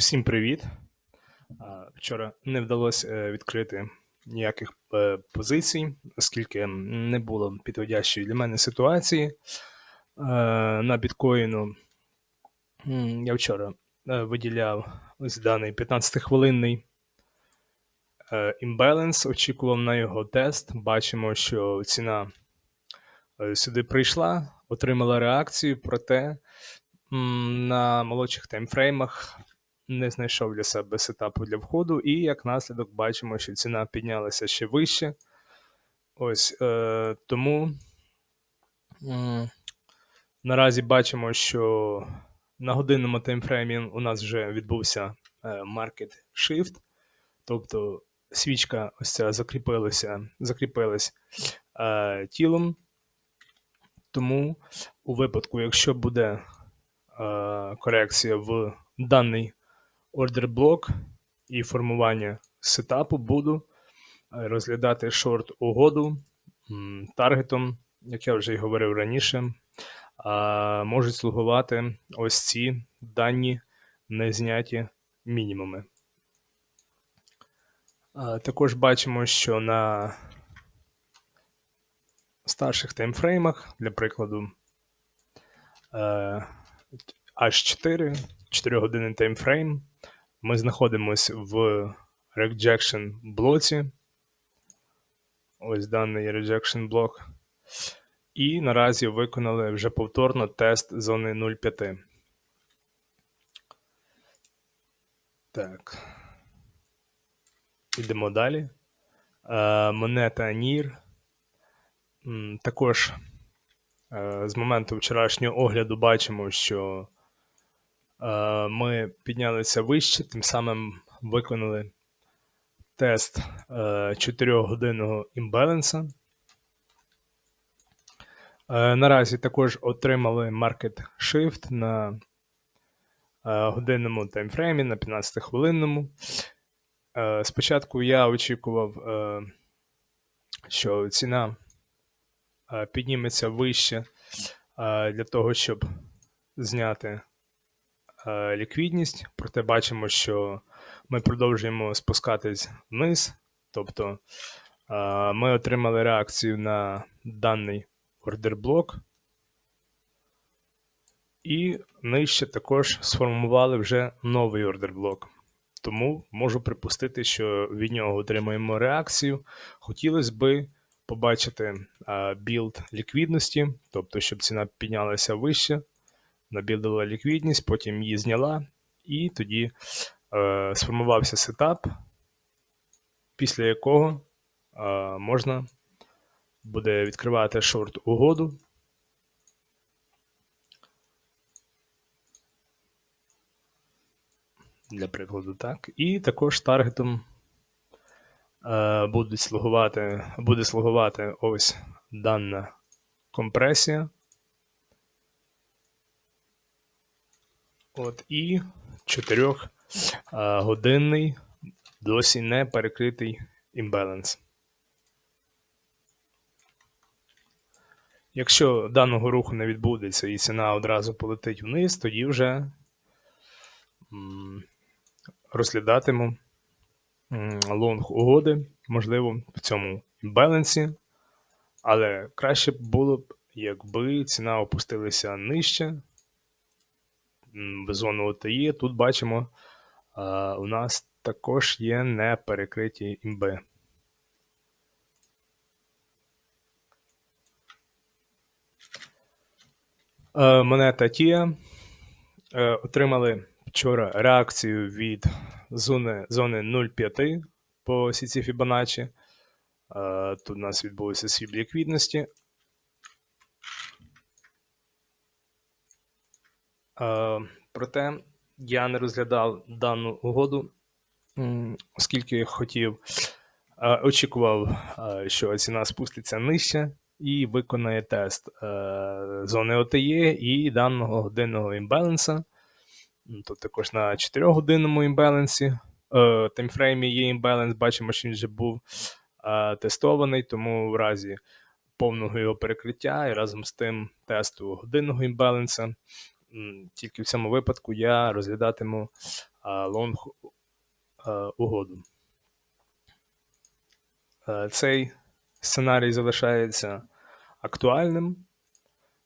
Усім привіт! Вчора не вдалося е, відкрити ніяких е, позицій, оскільки не було підходящої для мене ситуації. Е, На біткоїну я вчора виділяв ось даний 15-хвилинний е, імбаланс, очікував на його тест. Бачимо, що ціна сюди прийшла, отримала реакцію, проте на молодших таймфреймах не знайшов для себе сетапу для входу, і як наслідок бачимо, що ціна піднялася ще вище. Ось е, тому м, наразі бачимо, що на годинному таймфреймі у нас вже відбувся е, market shift, тобто свічка ось ця закріпилася, закріпилась е, тілом. Тому у випадку, якщо буде е, корекція в даний ордер блок і формування сетапу, буду е, розглядати шорт угоду таргетом, як я вже й говорив раніше, можуть слугувати ось ці дані незняті мінімуми. Також бачимо, що на старших таймфреймах, для прикладу, е, H4, 4 години таймфрейм, ми знаходимося в rejection блоці. Ось даний rejection блок. І наразі виконали вже повторно тест зони 0,5. Так. Йдемо далі. Е, монета NIR. Також е, з моменту вчорашнього огляду бачимо, що ми піднялися вище, тим самим виконали тест е, 4-годинного імбаланса. Е, Наразі також отримали Market Shift на е, годинному таймфреймі, на 15-хвилинному. Е, Спочатку я очікував, е, що ціна е, підніметься вище е, для того, щоб зняти е, ліквідність. Проте бачимо, що ми продовжуємо спускатись вниз. Тобто е, ми отримали реакцію на даний ордерблок. І нижче також сформували вже новий ордерблок. Тому можу припустити, що від нього отримаємо реакцію. Хотілося би побачити білд ліквідності, тобто, щоб ціна піднялася вище, набілдила ліквідність, потім її зняла, і тоді е, сформувався сетап, після якого е, можна буде відкривати шорт угоду. Для прикладу, так. І також таргетом е, будуть слугувати, буде слугувати ось дана компресія. От, і 4 е, годинний досі не перекритий імбаланс. Якщо даного руху не відбудеться і ціна одразу полетить вниз, тоді вже розглядатиму лонг угоди, можливо, в цьому балансі. Але краще було б, якби ціна опустилася нижче зону ОТІ. Тут бачимо, у нас також є неперекриті імби. Е, Монета Тія е, отримали вчора реакцію від зони зони 0,5 по сіці Фібоначчі. Е, Тут у нас відбувся свіп ліквідності. Проте я не розглядав дану угоду, оскільки хотів, е, очікував, е, що ціна спуститься нижче і виконає тест е, зони ОТЄ і даного годинного імбаланса. Тут також на 4-годинному імбалансі е, таймфреймі є імбаланс, бачимо, що він вже був е, тестований, тому в разі повного його перекриття і разом з тим тесту годинного імбаланса. Тільки в цьому випадку я розглядатиму лонг угоду. Е, Цей сценарій залишається актуальним,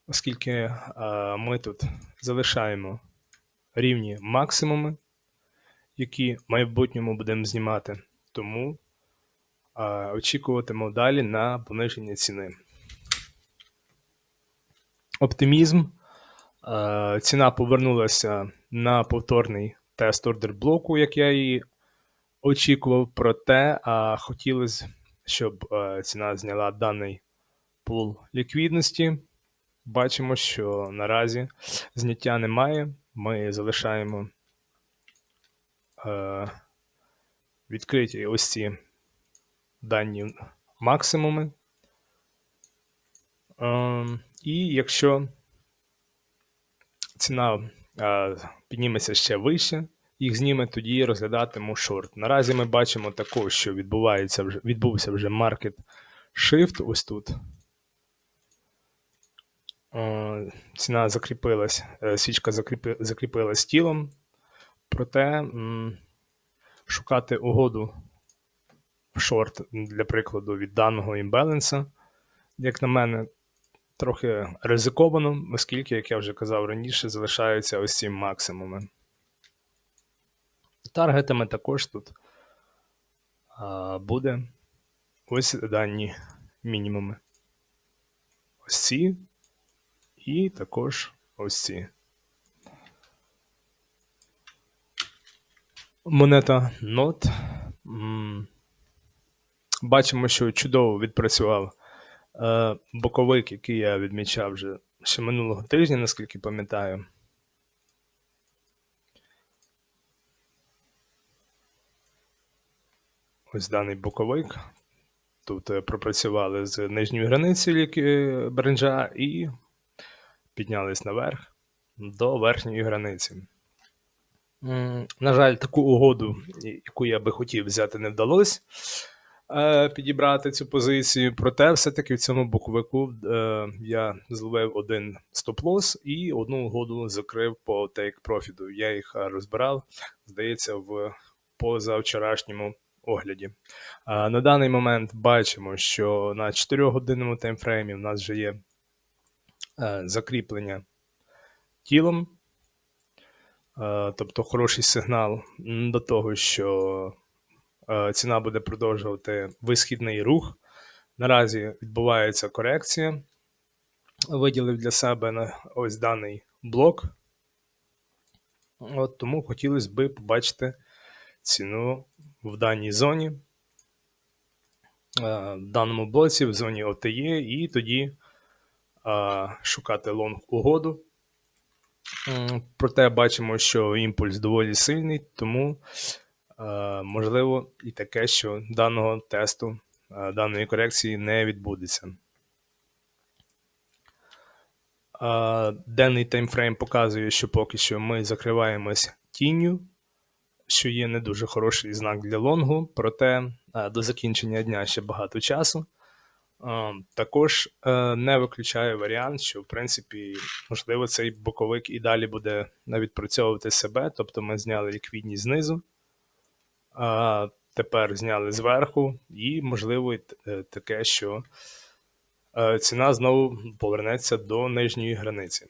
оскільки ми тут залишаємо рівні максимуми, які в майбутньому будемо знімати. Тому очікуватимемо далі на пониження ціни. Оптимізм. Е, Ціна повернулася на повторний тест ордер блоку, як я і очікував, проте хотілося, щоб е, ціна зняла даний пул ліквідності. Бачимо, що наразі зняття немає. Ми залишаємо е, відкриті ось ці дані максимуми. Е, і якщо ціна е, підніметься ще вище, їх зніме, тоді розглядатиму шорт. Наразі ми бачимо також, що відбувається вже, відбувся вже маркет shift ось тут. Е, Ціна закріпилась, е, свічка закріпи, закріпилась тілом, проте шукати угоду в шорт, для прикладу, від даного імбаланса, як на мене, трохи ризиковано, оскільки, як я вже казав раніше, залишаються ось ці максимуми. Таргетами також тут буде ось дані мінімуми. Ось ці і також ось ці. Монета NOT. Бачимо, що чудово відпрацював боковик, який я відмічав вже ще минулого тижня, наскільки пам'ятаю. Ось даний боковик. Тут е, пропрацювали з нижньої границі ліки- бренджа і піднялись наверх до верхньої границі. На жаль, таку угоду, яку я би хотів взяти, не вдалося е, підібрати цю позицію. Проте, все-таки в цьому боковику е, я зловив один стоп-лосс і одну угоду закрив по profit. Я їх е, розбирав, здається, в позавчорашньому огляді. А, На даний момент бачимо, що на 4-годинному таймфреймі у нас вже є е, закріплення тілом, Е, тобто хороший сигнал до того, що е, ціна буде продовжувати висхідний рух. Наразі відбувається корекція. Виділив для себе ось даний блок. От Тому хотілося б побачити ціну в даній зоні, е, в даному блоці, в зоні OTE, і тоді е, шукати лонг угоду. Проте бачимо, що імпульс доволі сильний, тому е, можливо і таке, що даного тесту, е, даної корекції не відбудеться. Е, Денний таймфрейм показує, що поки що ми закриваємось тінню, що є не дуже хороший знак для лонгу, проте е, до закінчення дня ще багато часу. Е, Також е, не виключаю варіант, що в принципі, можливо, цей боковик і далі буде відпрацьовувати себе. Тобто ми зняли ліквідність знизу, а тепер зняли зверху, і, можливо, е, таке, що е, ціна знову повернеться до нижньої границі.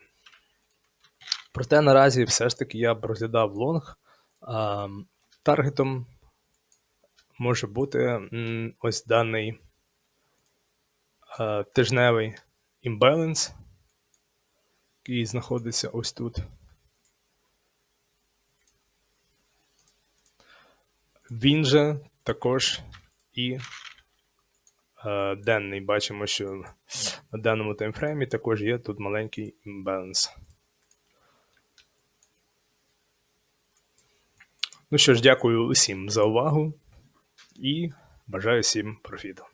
Проте наразі все ж таки я б розглядав лонг. Таргетом може бути ось даний е, тижневий імбаланс, який знаходиться ось тут. Він же також і е, денний. Бачимо, що на даному таймфреймі також є тут маленький імбаланс. Ну що ж, дякую усім за увагу і бажаю всім профіту.